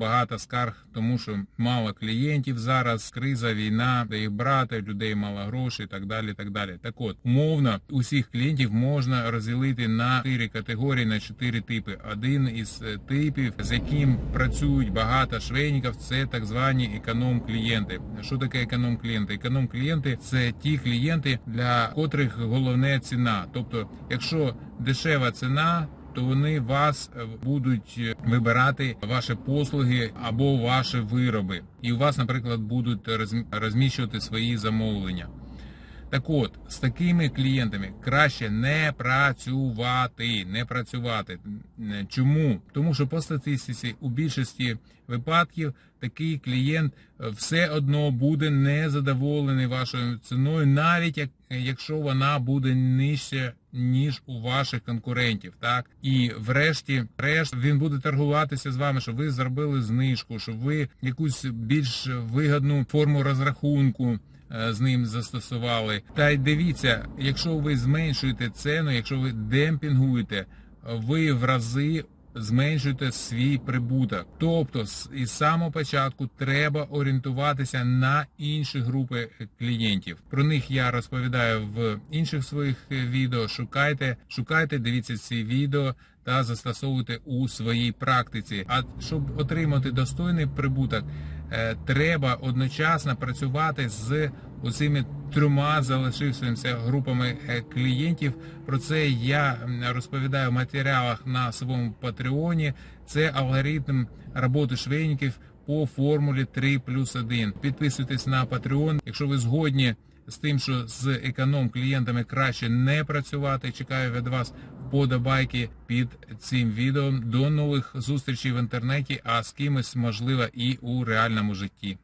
Багато скарг, тому що мало клієнтів зараз, криза, війна, де їх брати, людей мало грошей, і так далі. Так далі. Так от, умовно, усіх клієнтів можна розділити на чотири категорії, на чотири типи. Один із е, типів, з яким працюють багато швейників, це так звані економ-клієнти. Що таке економ-клієнти? Економ-клієнти це ті клієнти, для котрих головне ціна. Тобто, якщо дешева ціна то вони вас е, будуть е, вибирати ваші послуги або ваші вироби, і у вас, наприклад, будуть розміщувати свої замовлення. Так от, з такими клієнтами краще не працювати, не працювати. Чому? Тому що по статистиці у більшості випадків такий клієнт е, все одно буде незадоволений вашою ціною, навіть якщо вона буде нижче ніж у ваших конкурентів, так і врешті, решт він буде торгуватися з вами, щоб ви зробили знижку, щоб ви якусь більш вигідну форму розрахунку е, з ним застосували. Та й дивіться, якщо ви зменшуєте ціну, якщо ви демпінгуєте, ви в рази зменшуєте свій прибуток. Тобто, із самого початку треба орієнтуватися на інші групи клієнтів. Про них я розповідаю в інших своїх е, відео. Шукайте, шукайте, дивіться ці відео та застосовуйте у своїй практиці. А щоб отримати достойний прибуток, е, треба одночасно працювати з оцими трьома залишившимися групами е, клієнтів. Про це я розповідаю в матеріалах на своєму Патреоні. Це алгоритм роботи швейників по формулі 3 плюс 1. Підписуйтесь на Patreon. Якщо ви згодні з тим, що з економ клієнтами краще не працювати, чекаю від вас вподобайки під цим відео. До нових зустрічей в інтернеті, а з кимось можливо і у реальному житті.